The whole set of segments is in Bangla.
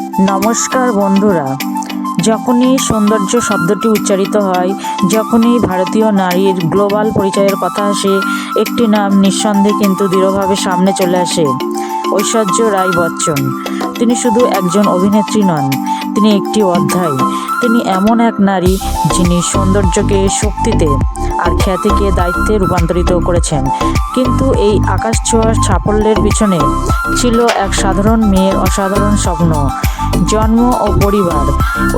নমস্কার বন্ধুরা। যখনই সৌন্দর্য শব্দটি উচ্চারিত হয়, যখনই ভারতীয় নারীর গ্লোবাল পরিচয়ের কথা আসে, একটি নাম নিঃসন্দেহে কিন্তু দৃঢ়ভাবে সামনে চলে আসে। ঐশ্বর্য রায় বচ্চন। তিনি শুধু একজন অভিনেত্রী নন, তিনি একটি অধ্যায়। তিনি এমন এক নারী যিনি সৌন্দর্যকে, শক্তিতে আর খ্যাতিকে দায়িত্বে রূপান্তরিত করেছেন। কিন্তু এই আকাশ ছোঁয়ার সাফল্যের পিছনে ছিল এক সাধারণ মেয়ের অসাধারণ স্বপ্ন, জন্ম ও পরিবার।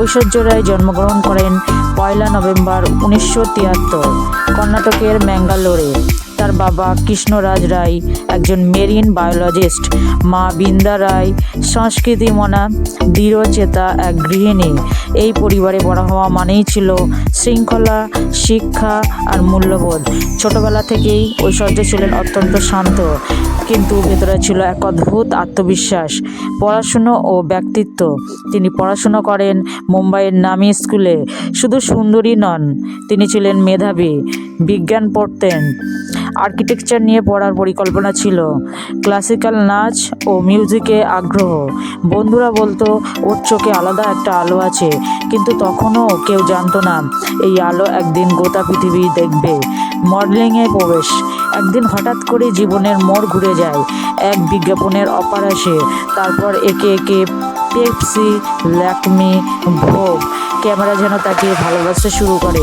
ঐশ্বর্য রায় জন্মগ্রহণ করেন পয়লা নভেম্বর উনিশশো তিয়াত্তর, কর্ণাটকের ম্যাঙ্গালোরে। বাবা কৃষ্ণরাজ রায়, একজন মেরিন বায়োলজিস্ট। মা বিন্দা রায়, সংস্কৃতি মনা দৃঢ়চেতা এক গৃহিণী। এই পরিবারে বড় হওয়া মানেই ছিল শৃঙ্খলা, শিক্ষা আর মূল্যবোধ। ছোটবেলা থেকেই ঐশ্বর্য ছিলেন অত্যন্ত শান্ত, কিন্তু ভেতরে ছিল এক অদ্ভুত আত্মবিশ্বাস, পড়াশুনো ও ব্যক্তিত্ব। তিনি পড়াশুনো করেন মুম্বাইয়ের নামি স্কুলে, শুধু সুন্দরী নন, তিনি ছিলেন মেধাবী, বিজ্ঞান পড়তেন। আর্কিটেকচার নিয়ে পড়ার পরিকল্পনা ছিল। ক্লাসিক্যাল নাচ ও মিউজিকে আগ্রহ। বন্ধুরা বলতো, ওর চোখে আলাদা একটা আলো আছে। কিন্তু তখনও কেউ জানতো না, এই আলো একদিন গোটা পৃথিবী দেখবে। মডেলিংয়ে প্রবেশ। একদিন হঠাৎ করে জীবনের মোড় ঘুরে যায়। এক বিজ্ঞাপনের অপার আসে। তারপর একে একে পেপসি, ল্যাকমি, ভোগ ক্যামেরা যেন তাকে ভালোবাসতে শুরু করে।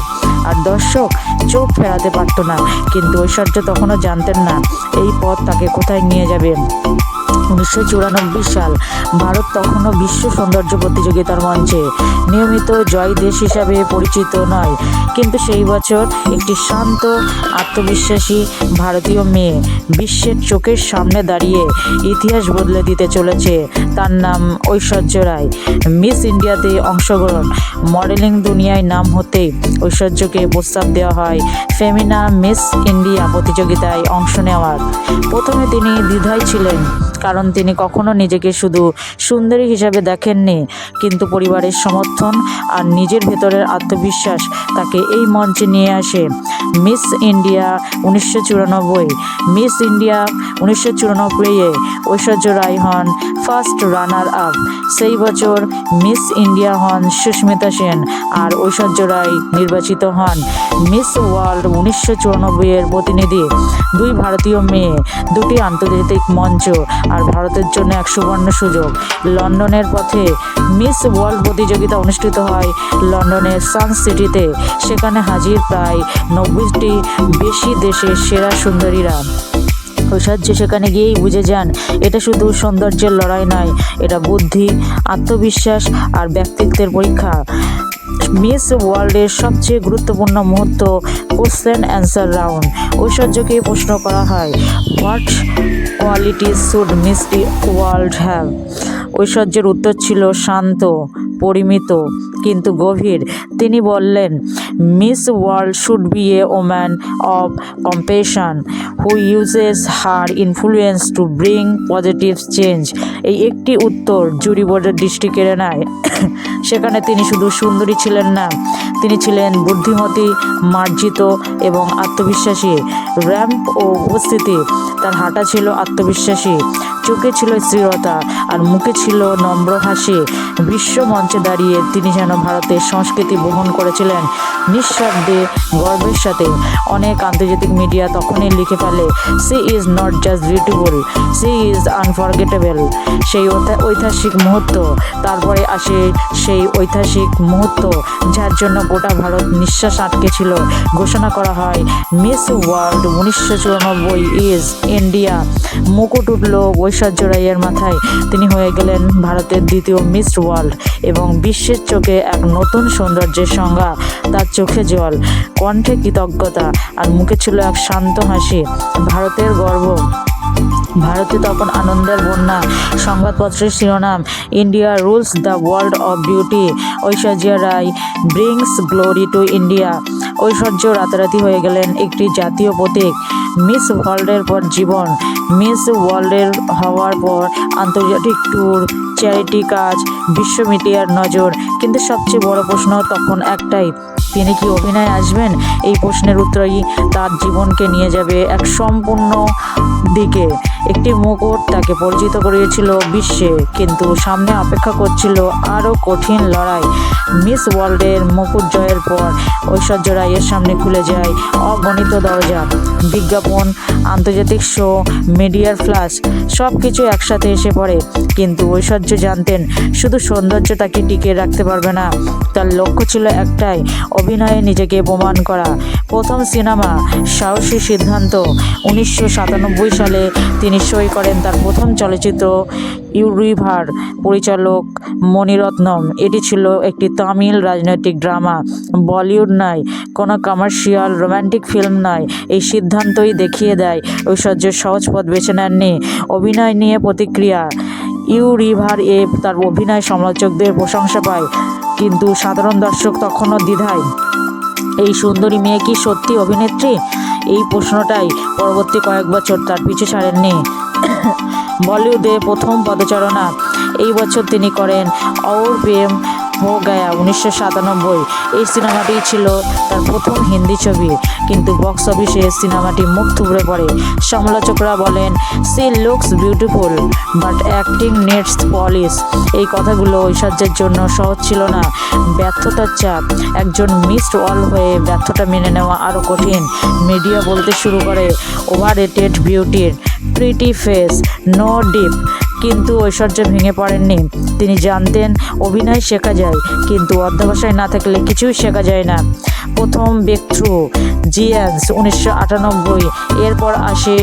আর দর্শক চোখ ফেরাতে পারতো না। কিন্তু ঐশ্বর্য তখনও জানতেন না, এই পথ তাকে কোথায় নিয়ে যাবে। উনিশশো চুরানব্বই সাল ভারত তখনও বিশ্ব সৌন্দর্য প্রতিযোগিতার মঞ্চে। নিয়মিত জয় দেশ হিসাবে পরিচিত নয়, কিন্তু সেই বছর একটি শান্ত, আত্মবিশ্বাসী ভারতীয় মেয়ে বিশ্বের চোখের সামনে দাঁড়িয়ে ইতিহাস বদলে দিতে চলেছে। তার নাম ঐশ্বর্য রায়। মিস ইন্ডিয়াতে অংশগ্রহণ। মডেলিং দুনিয়ায় নাম হতেই ঐশ্বর্যকে প্রস্তাব দেওয়া হয়, ফেমিনা মিস ইন্ডিয়া প্রতিযোগিতায় অংশ নেওয়ার। প্রথমে তিনি দ্বিধায় ছিলেন। কারণ তিনি কখনো নিজেকে শুধু সুন্দরী হিসাবে দেখেননি, কিন্তু পরিবারের সমর্থন আর নিজের ভেতরের আত্মবিশ্বাস তাকে এই মঞ্চে নিয়ে আসে। মিস ইন্ডিয়া উনিশশো চুরানব্বই, মিস ইন্ডিয়া উনিশশো চুরানব্বইয়ে ঐশ্বর্য রায় হন ফার্স্ট রানার আপ। সেই বছর মিস ইন্ডিয়া হন সুস্মিতা সেন আর ঐশ্বর্য রায় নির্বাচিত হন। মিস ওয়ার্ল্ড উনিশশো চুরানব্বইয়ের প্রতিনিধি, দুই ভারতীয় মেয়ে, দুটি আন্তর্জাতিক মঞ্চ আর ভারতের জন্য এক সুবর্ণ সুযোগ। লন্ডনের পথে মিস ওয়ার্ল্ড প্রতিযোগিতা অনুষ্ঠিত হয় লন্ডনের সান সিটিতে। সেখানে হাজির প্রায় নব্বইটি বেশি দেশের সেরা সুন্দরীরা। ঐশ্বর্য সেখানে গিয়েই বুঝে যান, এটা শুধু সৌন্দর্যের লড়াই নয়, এটা বুদ্ধি, আত্মবিশ্বাস আর ব্যক্তিত্বের পরীক্ষা। মিস ওয়ার্ল্ডের সবচেয়ে গুরুত্বপূর্ণ মুহূর্ত, কোশ্চেন অ্যান্সার রাউন্ড। ঐশ্বর্যকে প্রশ্ন করা হয়, what quality should Miss World have? ঐশ্বর্যের উত্তর ছিল, শান্ত, পরিমিত, কিন্তু গভীর। তিনি বললেন, Miss World should be a woman of compassion who uses her influence to bring positive change. এই একটি উত্তর জুরি বোর্ডের দৃষ্টি কেড়ে নেয়। সেখানে তিনি শুধু সুন্দরী ছিলেন না, তিনি ছিলেন বুদ্ধিমতী, মার্জিত এবং আত্মবিশ্বাসী। র্যাম্প ও উপস্থিতি, তার হাঁটা ছিল আত্মবিশ্বাসী। চোখে ছিল স্থিরতা আর মুখে ছিল নম্র হাসি। বিশ্ব মঞ্চে দাঁড়িয়ে তিনি যেন ভারতের সংস্কৃতি বহন করেছিলেন নিঃশব্দে গর্বের সাথে। অনেক আন্তর্জাতিক মিডিয়া তখনই লিখে ফেলে, she is not just beautiful, she is unforgettable. সেই ঐতিহাসিক মুহূর্ত, তারপরে আসে সেই ঐতিহাসিক মুহূর্ত, যার জন্য গোটা ভারত নিঃশ্বাস আটকে ছিল। ঘোষণা করা হয়, মিস ওয়ার্ল্ড উনিশশো চুরানব্বই ইজ ইন্ডিয়া। মুকুট উঠল ঐশ্বর্য রায়ের মাথায় তিনি হয়ে গেলেন ভারতের দ্বিতীয় মিস ওয়ার্ল্ড এবং বিশ্বের চোখে এক নতুন সৌন্দর্যের সংজ্ঞা, তার চোখে জল, কণ্ঠে কৃতজ্ঞতা আর মুখে ছিল এক শান্ত হাসি। ভারতের গর্ব। ভারতে তখন আনন্দের বন্যা। সংবাদপত্রের শিরোনাম, India rules the world of beauty Aishwarya Rai brings glory to India Aishwarya রাতারাতি হয়ে গেলেন একটি জাতীয় প্রতীক মিস ওয়ার্ল্ডের পর জীবন মিস ওয়ার্ল্ডের হওয়ার পর আন্তর্জাতিক ট্যুর, চ্যারিটি কাজ, বিশ্ব মিডিয়ার নজর। কিন্তু সবচেয়ে বড় প্রশ্ন তখন একটাই, তিনি কি অভিনয় আসবেন? এই প্রশ্নের উত্তরই তার জীবনকে নিয়ে যাবে এক সম্পূর্ণ দিকে। একটি মুকুট তাকে পরিচিত করিয়েছিল বিশ্বে, কিন্তু সামনে অপেক্ষা করছিল আরও কঠিন লড়াই। মিস ওয়ার্ল্ডের মুকুট জয়ের পর ঐশ্বর্য রায়ের সামনে খুলে যায় অগণিত দরজা। বিজ্ঞাপন, আন্তর্জাতিক শো, মিডিয়ার ফ্লাশ সব কিছু একসাথে এসে পড়ে। কিন্তু ঐশ্বর্য জানতেন শুধু সৌন্দর্য তাকে টিকিয়ে রাখতে পারবে না। তার লক্ষ্য ছিল একটাই, অভিনয়ে নিজেকে প্রমাণ করা। প্রথম সিনেমা সাহসী সিদ্ধান্ত, উনিশশো সাতানব্বই সালে তিনি সই করেন তার প্রথম চলচ্চিত্র ইউরিভার পরিচালক মণিরত্নম। এটি ছিল একটি তামিল রাজনৈতিক ড্রামা। বলিউড নয় কোনো কমার্শিয়াল রোমান্টিক ফিল্ম নয় এই সিদ্ধান্তই দেখিয়ে দেয় ঐশ্বর্য সহজ পথ বেছে নেননি। অভিনয় নিয়ে প্রতিক্রিয়া। ইউ রিভার এ তার অভিনয় সমালোচকদের প্রশংসা পায়, কিন্তু সাধারণ দর্শক তখনও দ্বিধায়। এই সুন্দরী মেয়ে কি সত্যি অভিনেত্রী? এই প্রশ্নটাই পরবর্তী কয়েক বছর তার পিছু ছাড়েননি। বলিউডে প্রথম পদচারণা এই বছর তিনি করেন অউর প্রেম হো গায়া উনিশশো সাতানব্বই। এই সিনেমাটি ছিল তার প্রথম হিন্দি ছবি, কিন্তু বক্স অফিসে সিনেমাটি মুখ থুবড়ে পড়ে। সমালোচকরা বলেন, she looks beautiful but acting needs polish এই কথাগুলো ঐশ্বর্যের জন্য সহজ ছিল না। ব্যর্থতার চাপ। একজন মিসড অল হয়ে ব্যর্থতা মেনে নেওয়া আরও কঠিন। মিডিয়া বলতে শুরু করে ওভার রেটেড বিউটির প্রিটি ফেস নো ডিপ কিন্তু ঐশ্বর্য ভেঙে পড়েননি। তিনি জানতেন, অভিনয় শেখা যায়, কিন্তু অধ্যবসায় না থাকলে কিছুই শেখা যায় না। প্রথম ব্যক্তু জিয়ান্স উনিশশো আটানব্বই। এরপর আসে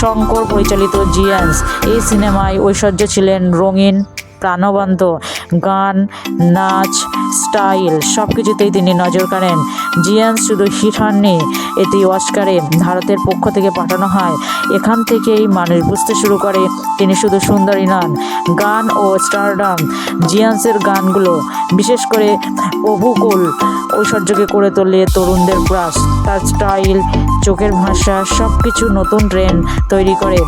শঙ্কর পরিচালিত জিয়ান্স এই সিনেমায় ঐশ্বর্য ছিলেন রঙিন। প্রাণবন্ত গান, নাচ, স্টাইল সব কিছুতেই তিনি নজর কাড়েন। জিয়ান শুধু হিট হননি, এটি অস্কারে ভারতের পক্ষ থেকে পাঠানো হয়। এখান থেকেই মানুষ বুঝতে শুরু করে, তিনি শুধু সুন্দরী নন, গান ও স্টারডাম। জিয়ান্সের গানগুলো, বিশেষ করে প্রভুকুল ঐশ্বর্যকে করে তোলে তরুণদের ক্রাশ, তার স্টাইল, চোখের ভাষা সব কিছু নতুন ট্রেন্ড তৈরি করে।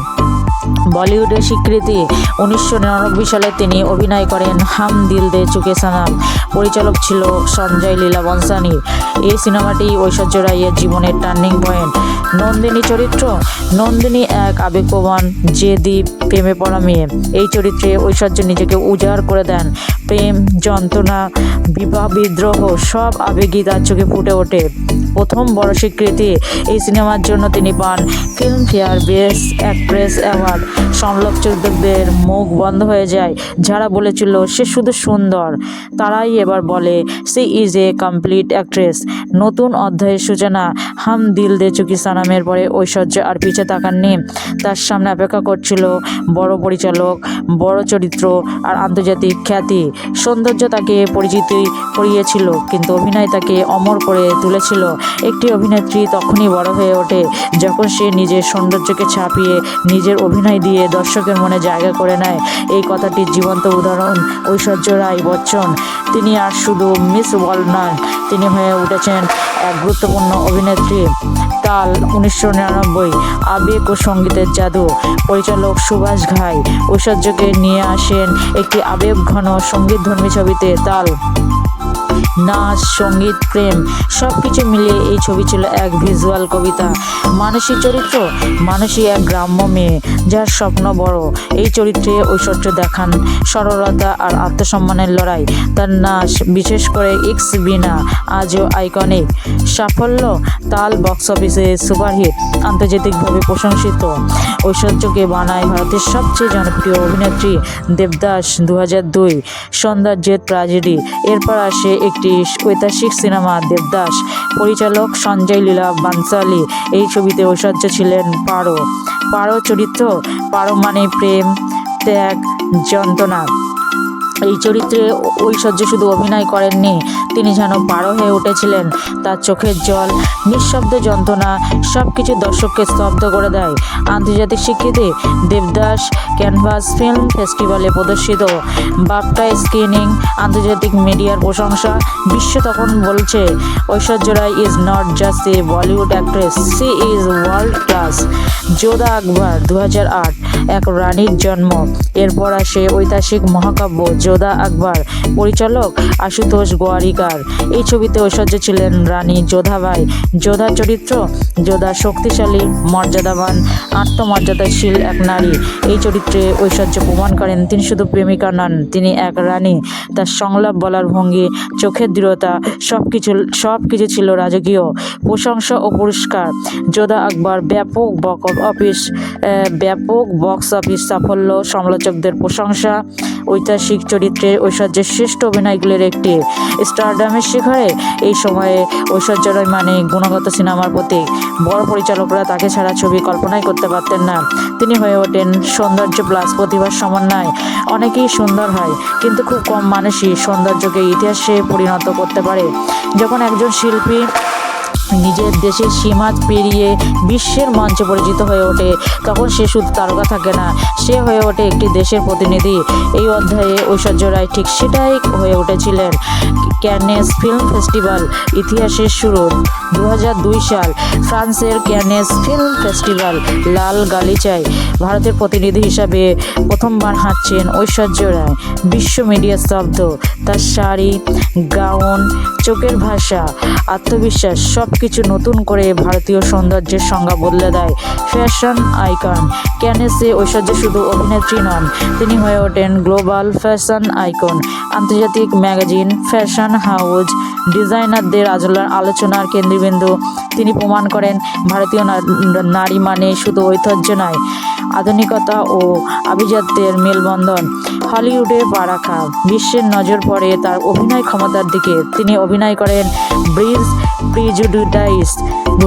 বলিউডের স্বীকৃতি। উনিশশো নিরানব্বই সালে তিনি অভিনয় করেন হাম দিল দে চুকে সানাম পরিচালক ছিল সঞ্জয় লীলা বনসানি। এই সিনেমাটি ঐশ্বর্য রাইয়ের জীবনের টার্নিং পয়েন্ট। নন্দিনী চরিত্র। নন্দিনী এক আবেগপ্রবণ, জেদি, প্রেমে পড়া মেয়ে। এই চরিত্রে ঐশ্বর্য নিজেকে উজাড় করে দেন। প্রেম, যন্ত্রণা, বিবাহ, বিদ্রোহ সব আবেগই তার চোখে ফুটে ওঠে। প্রথম বড় স্বীকৃতি এই সিনেমার জন্য তিনি পান ফিল্মফেয়ার বেস্ট অ্যাক্ট্রেস অ্যাওয়ার্ড সমালোচকদের মুখ বন্ধ হয়ে যায়। যারা বলেছিল, সে শুধু সুন্দর। তারাই এবার বলে, she is a complete actress নতুন অধ্যায়ের সূচনা হাম দিল দে চুকি সানামের পরে ঐশ্বর্য আর পিছে তাকাননি। তার সামনে অপেক্ষা করছিল বড় পরিচালক, বড় চরিত্র আর আন্তর্জাতিক খ্যাতি। সৌন্দর্য তাকে পরিচিতি করিয়েছিল, কিন্তু অভিনয় তাকে অমর করে তুলেছিল। একটি অভিনেত্রী তখনই বড় হয়ে ওঠে, যখন সে নিজের সৌন্দর্যকে ছাপিয়ে নিজের অভিনয় দিয়ে দর্শকের মনে জায়গা করে নেয়। এই কথাটির জীবন্ত উদাহরণ ঐশ্বর্য রায় বচ্চন। তিনি আর শুধু মিস ওয়ার্ল্ড নন তিনি হয়ে উঠেছেন এক গুরুত্বপূর্ণ অভিনেত্রী। তাল উনিশশো নিরানব্বই, আবেগ ও সঙ্গীতের জাদু। পরিচালক সুভাষ ঘাই ঐশ্বর্যকে নিয়ে আসেন একটি আবেগঘন সঙ্গীতধর্মী ছবিতে তাল নাচ, সংগীত, প্রেম সব কিছু মিলিয়ে এই ছবি ছিল এক ভিজুয়াল কবিতা। মানসী চরিত্র মানসী এক গ্রাম্য মেয়ে, যার স্বপ্ন বড়। এই চরিত্রে ঐশ্বর্য দেখান, সরলতা আর আত্মসম্মানের লড়াই। তার নাচ, বিশেষ করে ইক্স বিনা আজও আইকনিক সাফল্য, তাল বক্স অফিসে সুপারহিট আন্তর্জাতিকভাবে প্রশংসিত। ঐশ্বর্যকে বানায় ভারতের সবচেয়ে জনপ্রিয় অভিনেত্রী দেবদাস দু হাজার দুই। সৌন্দর্যের ট্র্যাজেডি এরপর আসে একটি ঐতিহাসিক সিনেমা দেবদাস, পরিচালক সঞ্জয় লীলা বানসালি। এই ছবিতে ঐশ্বর্য ছিলেন পারো। পারো চরিত্র, পারো মানে প্রেম, ত্যাগ, যন্ত্রণা। এই চরিত্রে ঐশ্বর্য শুধু অভিনয় করেননি তিনি যেন পারো হয়ে উঠেছিলেন। তার চোখের জল, নিঃশব্দ যন্ত্রণা সব কিছু দর্শককে স্তব্ধ করে দেয়। আন্তর্জাতিক স্বীকৃতি, দেবদাস ক্যানভাস ফিল্ম ফেস্টিভ্যালে প্রদর্শিত। বাপটা স্ক্রিনিং, আন্তর্জাতিক মিডিয়ার প্রশংসা, বিশ্ব তখন বলছে, Aishwarya Rai is not just a Bollywood actress she is world class Jodhaa Akbar দু হাজার আট। এক রানীর জন্ম। এরপর আসে ঐতিহাসিক মহাকাব্য যোধা আকবর। পরিচালক আশুতোষ গোয়ারিকার। এই ছবিতে ঐশ্বর্য ছিলেন রানী যোধাবাই যোধা চরিত্র যোধা শক্তিশালী, মর্যাদাবান, আত্মমর্যাদাশীল এক নারী। এই চরিত্রে ঐশ্বর্য প্রমাণ করেন, তিনি শুধু প্রেমিকা নন, তিনি এক রানী। তার সংলাপ বলার ভঙ্গি, চোখের দৃঢ়তা সব কিছু সব কিছু ছিল রাজকীয়। প্রশংসা ও পুরস্কার। যোধা আকবর ব্যাপক বক, অফিস ব্যাপক বক্স অফিস সাফল্য, সমালোচকদের প্রশংসা, ঐতিহাসিক চরিত্রে ঐশ্বর্যের শ্রেষ্ঠ অভিনয়গুলির একটি স্টারডামের শিখরে এই সময়ে ঐশ্বর্য রায় মানে গুণগত সিনেমার প্রতীক বড় পরিচালকরা তাকে ছাড়া ছবি কল্পনাই করতে পারতেন না। তিনি হয়ে ওঠেন সৌন্দর্য প্লাস প্রতিভার সমন্বয়। অনেকেই সুন্দর হয়, কিন্তু খুব কম মানুষই সৌন্দর্যকে ইতিহাসে পরিণত করতে পারে। যখন একজন শিল্পী নিজের দেশের সীমা পেরিয়ে বিশ্বের মঞ্চে পরিচিত হয়ে ওঠে। তখন সে শুধু তারকা থাকে না, সে হয়ে ওঠে একটি দেশের প্রতিনিধি। এই অধ্যায়ে ঐশ্বর্য রায় ঠিক সেটাই হয়ে উঠেছিলেন। ক্যানেস ফিল্ম ফেস্টিভ্যাল ইতিহাসের শুরু দু হাজার দুই সাল। ফ্রান্সের ক্যানেস ফিল্ম ফেস্টিভ্যাল লাল গালিচায়। ভারতের প্রতিনিধি হিসাবে প্রথমবার হাঁটছেন ঐশ্বর্য রায়। বিশ্ব মিডিয়া স্তব্ধ। তার শাড়ি, গাউন, চোখের ভাষা, আত্মবিশ্বাস সব কিছু নতুন করে ভারতীয় সৌন্দর্যের সংজ্ঞা বদলে দেয় ফ্যাশন আইকন। ক্যানেসে ঐশ্বর্য শুধু অভিনেত্রী নন, তিনি হয়ে ওঠেন গ্লোবাল ফ্যাশন আইকন। আন্তর্জাতিক ম্যাগাজিন ফ্যাশন হাউস ডিজাইনারদের আলোচনার কেন্দ্রবিন্দু। তিনি প্রমাণ করেন, ভারতীয় নারী মানে শুধু ঐতিহ্য নয়, আধুনিকতা ও আভিজাত্যের মেলবন্ধন। হলিউডে পা রাখা, বিশ্বের নজর পড়ে তার অভিনয় ক্ষমতার দিকে। তিনি অভিনয় করেন ব্রিজ প্রিজুডিটাইস দু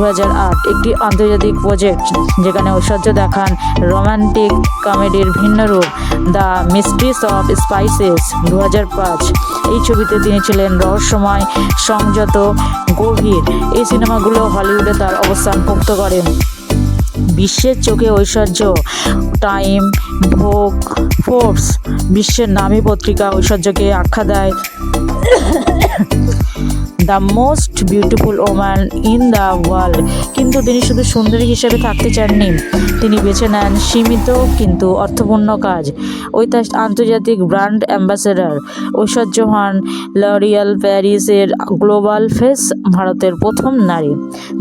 একটি আন্তর্জাতিক প্রজেক্ট যেখানে ঐশ্বর্য দেখান রোমান্টিক কমেডির ভিন্ন রূপ, দ্য মিস্ট্রিস অফ স্পাইসেস দু হাজার পাঁচ। এই ছবিতে তিনি ছিলেন রহস্যময়, সংযত, গভীর। এই সিনেমাগুলো হলিউডে তার অবস্থান পোক্ত করেন বিশ্বের চোখে ঐশ্বর্য, টাইম, ভোগ ফোর্বস বিশ্বের নামী পত্রিকা ঐশ্বর্যকে আখ্যা দেয়। The most beautiful woman in the world কিন্তু তিনি শুধু সুন্দরী হিসেবে থাকতে চাননি। তিনি বেছে নেন সীমিত কিন্তু অর্থপূর্ণ কাজ। ঐতিহাস আন্তর্জাতিক ব্র্যান্ড অ্যাম্বাসেডার ঐশ্বর্য হন লরিয়াল প্যারিসের গ্লোবাল ফেস ভারতের প্রথম নারী,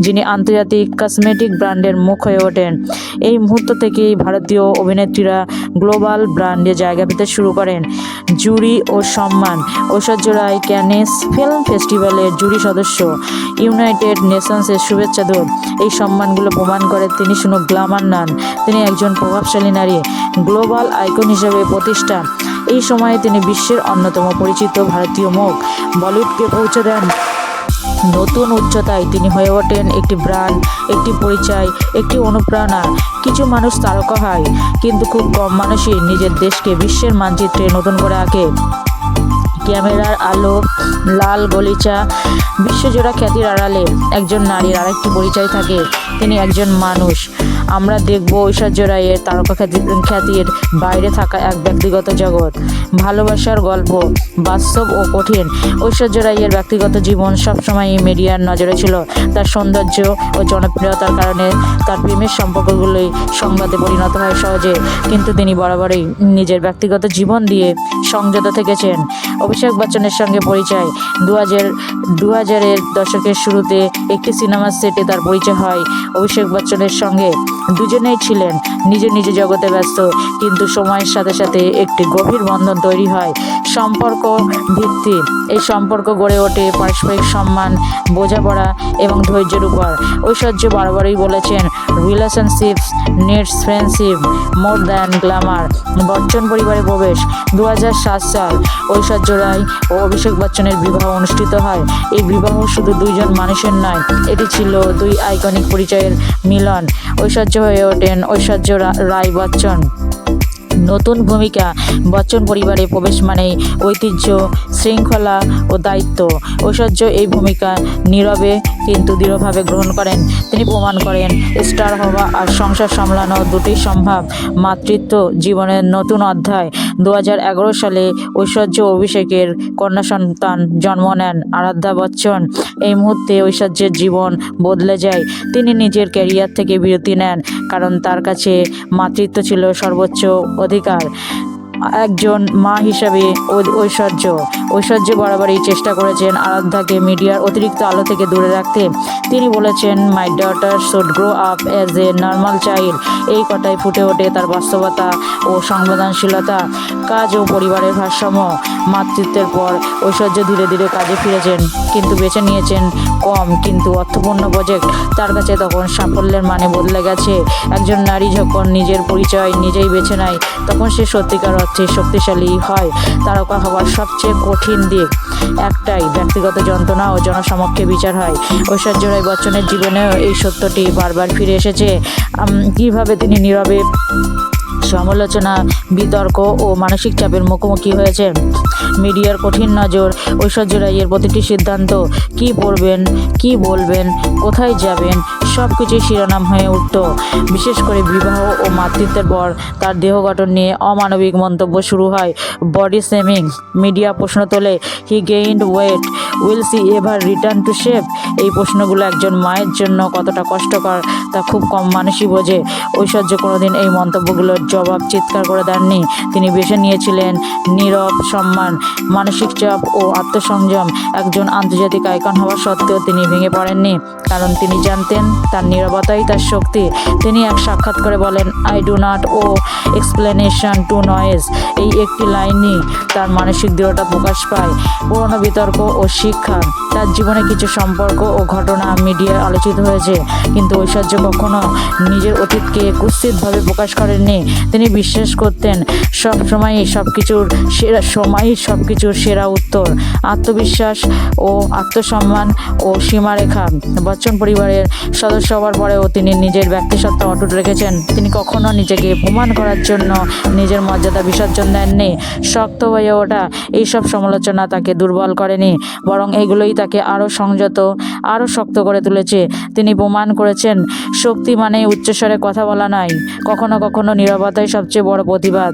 যিনি আন্তর্জাতিক কসমেটিক ব্র্যান্ডের মুখ হয়ে ওঠেন। এই মুহূর্ত থেকেই ভারতীয় অভিনেত্রীরা গ্লোবাল ব্র্যান্ডে জায়গা পেতে শুরু করেন। জুরি ও সম্মান, ঐশ্বর্য রায় ক্যানেস ফিল্ম ফেস্টিভ্যালের জুরি সদস্য। ইউনাইটেড নেশনসের শুভেচ্ছা দূত এই সম্মানগুলো প্রমাণ করে তিনি শুধু গ্লামার নন। তিনি একজন প্রভাবশালী নারী, গ্লোবাল আইকন হিসেবে প্রতিষ্ঠা। এই সময়ে তিনি বিশ্বের অন্যতম পরিচিত ভারতীয় মুখ, বলিউডকে পৌঁছে দেন। নতুন উচ্চতায় তিনি হয়ে ওঠেন একটি ব্র্যান্ড, একটি পরিচয়, একটি অনুপ্রেরণা। কিছু মানুষ তারকা হয়, কিন্তু খুব কম মানুষই নিজের দেশকে বিশ্বের মানচিত্রে নতুন করে আঁকে। ক্যামেরার আলো, লাল গলিচা, বিশ্বজোড়া খ্যাতির আড়ালে একজন নারীর আরেকটি পরিচয় থাকে। তিনি একজন মানুষ। আমরা দেখব ঐশ্বর্য রায়ের তারকা খ্যাতি খ্যাতির বাইরে থাকা এক ব্যক্তিগত জগৎ। ভালোবাসার গল্প, বাস্তব ও কঠিন। ঐশ্বর্য রায়ের ব্যক্তিগত জীবন সবসময়ই মিডিয়ার নজরে ছিল। তার সৌন্দর্য ও জনপ্রিয়তার কারণে তার প্রেমের সম্পর্কগুলোই সংবাদে পরিণত হয় সহজে। কিন্তু তিনি বরাবরই নিজের ব্যক্তিগত জীবন দিয়ে সংযত থেকেছেন। অভিষেক বচ্চনের সঙ্গে পরিচয়। দু হাজার দু হাজারের দশকের শুরুতে একটি সিনেমার সেটে তার পরিচয় হয় অভিষেক বচ্চনের সঙ্গে। দুজনেই ছিলেন। নিজে নিজে জগতে ব্যস্ত, কিন্তু সময়ের সাথে সাথে একটি গভীর বন্ধন তৈরি হয়। সম্পর্ক ভিত্তি এই সম্পর্ক গড়ে ওঠে, পারস্পরিক সম্মান, বোঝাপড়া এবং ধৈর্যের উপর। ঐশ্বর্য বারবারই বলেছেন relationships needs friendship more than glamour Bachchan পরিবারে প্রবেশ। দু হাজার সাত সাল ঐশ্বর্য রায় ও অভিষেক বচ্চনের বিবাহ অনুষ্ঠিত হয়। এই বিবাহ শুধু দুইজন মানুষের নয়, এটি ছিল দুই আইকনিক পরিচয়ের মিলন। ঐশ্বর্য হয়ে ওঠেন ঐশ্বর্য রায় বচ্চন। নতুন ভূমিকা। বচ্চন পরিবারে প্রবেশ মানে ঐতিহ্য শৃঙ্খলা ও দায়িত্ব। ঐশ্বর্য এই ভূমিকা নীরবে কিন্তু দৃঢ়ভাবে গ্রহণ করেন। তিনি প্রমাণ করেন, স্টার হওয়া আর সংসার সামলানো দুটি সম্ভব। মাতৃত্ব জীবনের নতুন অধ্যায়। দু হাজার এগারো সালে ঐশ্বর্য অভিষেকের কন্যা সন্তান জন্ম নেন আরাধ্যা বচ্চন। এই মুহূর্তে ঐশ্বর্যের জীবন বদলে যায়। তিনি নিজের ক্যারিয়ার থেকে বিরতি নেন, কারণ তার কাছে মাতৃত্ব ছিল সর্বোচ্চ অধিকার। একজন মা হিসাবে ঐশ্বর্য। ঐশ্বর্য বরাবরই চেষ্টা করেছেন আরাধ্যাকে মিডিয়ার অতিরিক্ত আলো থেকে দূরে রাখতে। তিনি বলেছেন my daughter should grow up as a normal child এই কথায় ফুটে ওঠে তার বাস্তবতা ও সংবেদনশীলতা, কাজ ও পরিবারের ভারসাম্য। মাতৃত্বের পর ঐশ্বর্য ধীরে ধীরে কাজে ফিরেছেন, কিন্তু বেছে নিয়েছেন কম, কিন্তু অর্থপূর্ণ প্রজেক্ট তার কাছে তখন সাফল্যের মানে বদলে গেছে। একজন নারী যখন নিজের পরিচয় নিজেই বেছে নেয়, তখন সে সত্যিকার অর্থে শক্তিশালী হয়। তারকা হওয়ার সবচেয়ে কঠিন দিক একটাই, ব্যক্তিগত যন্ত্রণা ও জনসমক্ষে বিচার হয়। ঐশ্বর্য রায় বচ্চনের জীবনেও এই সত্যটি বারবার ফিরে এসেছে। কীভাবে তিনি নীরবে সমালোচনা, বিতর্ক ও মানসিক চাপের মুখোমুখি হয়েছে মিডিয়ার কঠিন নজর, ঐশ্বর্য রাইয়ের প্রতিটি সিদ্ধান্ত, কি পড়বেন কি বলবেন, কোথায় যাবেন সব কিছুই শিরোনাম হয়ে উঠত। বিশেষ করে বিবাহ ও মাতৃত্বের পর তার দেহ গঠন নিয়ে অমানবিক মন্তব্য শুরু হয়। বডি সেমিং মিডিয়া প্রশ্ন তোলে he gained weight will she ever return to shape এই প্রশ্নগুলো একজন মায়ের জন্য কতটা কষ্টকর, তা খুব কম মানুষই বোঝে। ঐশ্বর্য কোনোদিন এই মন্তব্যগুলোর জবাব চিৎকার করে দেননি। তিনি বেছে নিয়েছিলেন, নীরব সম্মান মানসিক চাপ ও আত্মসংযম। একজন আন্তর্জাতিক আইকন হওয়া সত্ত্বেও তিনি ভেঙে পড়েননি, কারণ তিনি জানতেন তার নীরবতাই তার শক্তি। তিনি এক সাক্ষাৎ করে বলেন I do not owe explanation to noise এই একটি লাইনই তার মানসিক দৃঢ়তা প্রকাশ পায়। পুরনো বিতর্ক ও শিক্ষা, তার জীবনে কিছু সম্পর্ক ও ঘটনা মিডিয়ায় আলোচিত হয়েছে, কিন্তু ঐশ্বর্য কখনো নিজের অতীতকে কুৎসিতভাবে প্রকাশ করেননি। তিনি বিশ্বাস করতেন সব সময়ই সব কিছুর সেরা সময়ই সব কিছুর সেরা উত্তর, আত্মবিশ্বাস ও আত্মসম্মান ও সীমারেখা। বচ্চন পরিবারের সদস্য হওয়ার পরেও তিনি নিজের ব্যক্তিসত্তা অটুট রেখেছেন। তিনি কখনো নিজেকে প্রমাণ করার জন্য নিজের মর্যাদা বিসর্জন দেননি। শক্ত হয়ে ওঠা এইসব সমালোচনা তাকে দুর্বল করেনি, বরং এগুলোই তাকে আরও সংযত, আরও শক্ত করে তুলেছে। তিনি প্রমাণ করেছেন, শক্তি মানে উচ্চস্বরে কথা বলা নয়, কখনো কখনো নীরবতাই সবচেয়ে বড় প্রতিবাদ।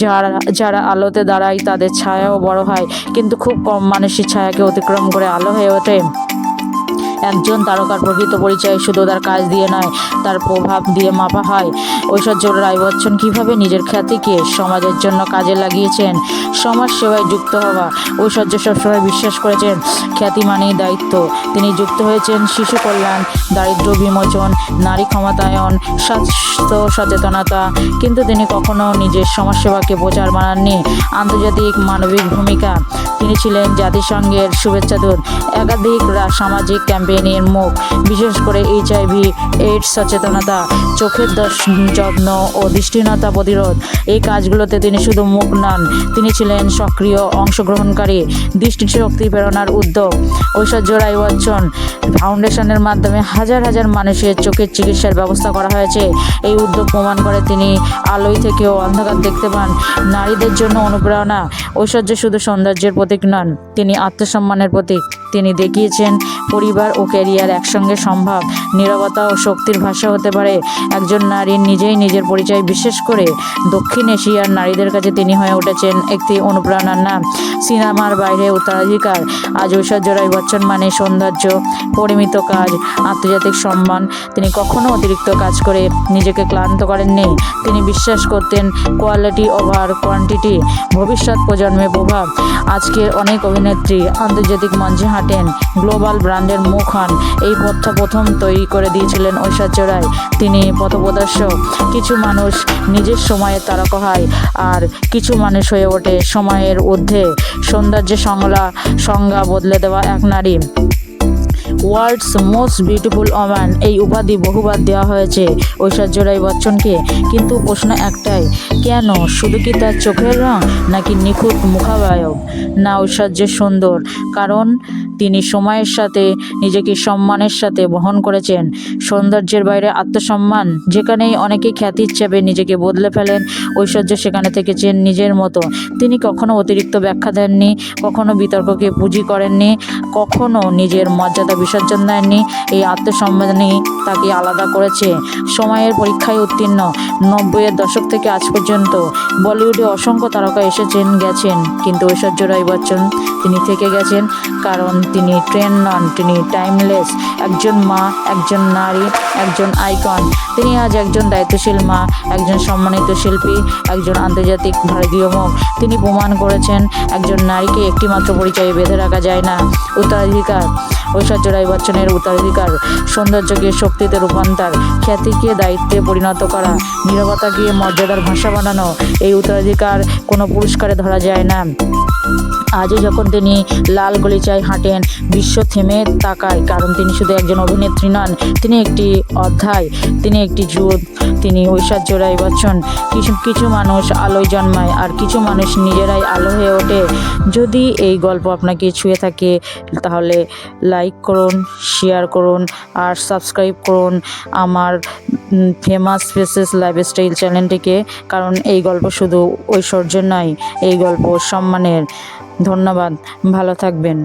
যারা যারা আলোতে দাঁড়ায় তাদের ছায়াও বড় হয়। কিন্তু খুব কম মানুষের ছায়াকে অতিক্রম করে আলো হয়ে ওঠে। একজন তারকার প্রকৃত পরিচয় শুধু তার কাজ দিয়ে নয়, তার প্রভাব দিয়ে মাপা হয়। ঐশ্বর্য রায় বচ্চন কীভাবে নিজের খ্যাতিকে সমাজের জন্য কাজে লাগিয়েছেন? সমাজ সেবায় যুক্ত হওয়া। ঐশ্বর্য সবসময় বিশ্বাস করেছেন, খ্যাতি মানেই দায়িত্ব। তিনি যুক্ত হয়েছেন শিশু কল্যাণ দারিদ্র বিমোচন, নারী ক্ষমতায়ন, স্বাস্থ্য সচেতনতা। কিন্তু তিনি কখনো নিজের সমাজসেবাকে প্রচার বানাননি আন্তর্জাতিক মানবিক ভূমিকা। তিনি ছিলেন জাতিসংঘের শুভেচ্ছা দূত। একাধিক সামাজিক ক্যাম্পেইনের মুখ, বিশেষ করে এইচআইভি এইডস সচেতনতা, চোখের যত্ন ও দৃষ্টিহীনতা প্রতিরোধ। এই কাজগুলোতে তিনি শুধু মুখ নন, তিনি ছিলেন সক্রিয় অংশগ্রহণকারী, দৃষ্টিশক্তি প্রেরণার উদ্যোগ। ঐশ্বর্য রায় বচ্চন, ফাউন্ডেশনের মাধ্যমে হাজার হাজার মানুষের চোখের চিকিৎসার ব্যবস্থা করা হয়েছে। এই উদ্যোগ প্রমাণ করে তিনি আলোয় থেকেও অন্ধকার দেখতে পান। নারীদের জন্য অনুপ্রেরণা, ঐশ্বর্য শুধু সৌন্দর্যের প্রতীক নন, তিনি আত্মসম্মানের প্রতীক। তিনি দেখিয়েছেন, পরিবার ও ক্যারিয়ার একসঙ্গে সম্ভব। নীরবতা ও শক্তির ভাষা হতে পারে। একজন নারী নিজেই নিজের পরিচয় বিশেষ করে দক্ষিণ এশিয়ার নারীদের কাছে তিনি হয়ে উঠেছেন একটি অনুপ্রেরণার নাম। সিনেমার বাইরে উত্তরাধিকার আজ ঐশ্বর্য রায় বচ্চন মানে সৌন্দর্য, পরিমিত কাজ, আন্তর্জাতিক সম্মান। তিনি কখনো অতিরিক্ত কাজ করে নিজেকে ক্লান্ত করেননি। তিনি বিশ্বাস করতেন কোয়ালিটি ওভার কোয়ান্টিটি ভবিষ্যৎ প্রজন্মে প্রভাব। আজকের অনেক অভিনেত্রী আন্তর্জাতিক মঞ্চে হাঁটেন গ্লোবাল ব্র্যান্ডের মুখ হন এই পথটা প্রথম তৈরি করে দিয়েছিলেন ঐশ্বর্য রায়। তিনি পথপ্রদর্শক। কিছু মানুষ নিজের সময়ে তারকা হয় আর কিছু মানুষ হয়ে ওঠে সময়ের ঊর্ধ্বে। সৌন্দর্যের সংজ্ঞা সংজ্ঞা বদলে দেওয়া এক নারী। ওয়ার্ল্ডস মোস্ট বিউটিফুল ওম্যান এই উপাধি বহুবার দেওয়া হয়েছে ঐশ্বর্য রায় বচ্চনকে। কিন্তু প্রশ্ন একটাই, কেন? শুধু কি তার চোখের রং নাকি নিখুঁত মুখাবয়ব? না ঐশ্বর্যের সুন্দর, কারণ তিনি সময়ের সাথে নিজেকে সম্মানের সাথে বহন করেছেন। সৌন্দর্যের বাইরে আত্মসম্মান, যেখানেই অনেকে খ্যাতি হিসাবে নিজেকে বদলে ফেলেন, ঐশ্বর্য সেখানে থেকেছেন নিজের মতো। তিনি কখনো অতিরিক্ত ব্যাখ্যা দেননি, কখনো বিতর্ককে পুঁজি করেননি, কখনো নিজের মর্যাদা বিসর্জন দেননি। এই আত্মসম্মানই তাকে আলাদা করেছে। সময়ের পরীক্ষায় উত্তীর্ণ। নব্বইয়ের দশক থেকে আজ পর্যন্ত বলিউডে অসংখ্য তারকা এসেছেন, গেছেন। কিন্তু ঐশ্বর্য রায় বচ্চন, তিনি থেকে গেছেন কারণ তিনি ট্রেন নন, তিনি টাইমলেস। একজন মা, একজন নারী, একজন আইকন। তিনি আজ একজন দায়িত্বশীল মা, একজন সম্মানিত শিল্পী, একজন আন্তর্জাতিক ভারতীয় মুখ। তিনি প্রমাণ করেছেন, একজন নারীকে একটিমাত্র পরিচয়ে বেঁধে রাখা যায় না। উত্তরাধিকার। ঐশ্বর্য রায় বচ্চনের উত্তরাধিকার সৌন্দর্যকে শক্তিতে রূপান্তর। খ্যাতিকে দায়িত্বে পরিণত করা নিরবতাকে মর্যাদার ভাষা বানানো, এই উত্তরাধিকার কোনো পুরস্কারে ধরা যায় না। আজও যখন তিনি লাল গলিচায় হাঁটেন, বিশ্ব থেমে তাকায়, কারণ তিনি শুধু একজন অভিনেত্রী নন, তিনি একটি অধ্যায়, তিনি একটি যুগ, তিনি ঐশ্বর্য রায় বচ্চন। কিছু কিছু মানুষ আলোয় জন্মায়, আর কিছু মানুষ নিজেরাই আলো হয়ে ওঠে। যদি এই গল্প আপনাকে ছুঁয়ে থাকে, তাহলে লাইক করুন, শেয়ার করুন, আর সাবস্ক্রাইব করুন আমার ফেমাস ফেসেস লাইফস্টাইল চ্যানেলটিকে, কারণ এই গল্প শুধু ঐশ্বর্যের নয়, এই গল্প সম্মানের। ধন্যবাদ ভালো থাকবেন।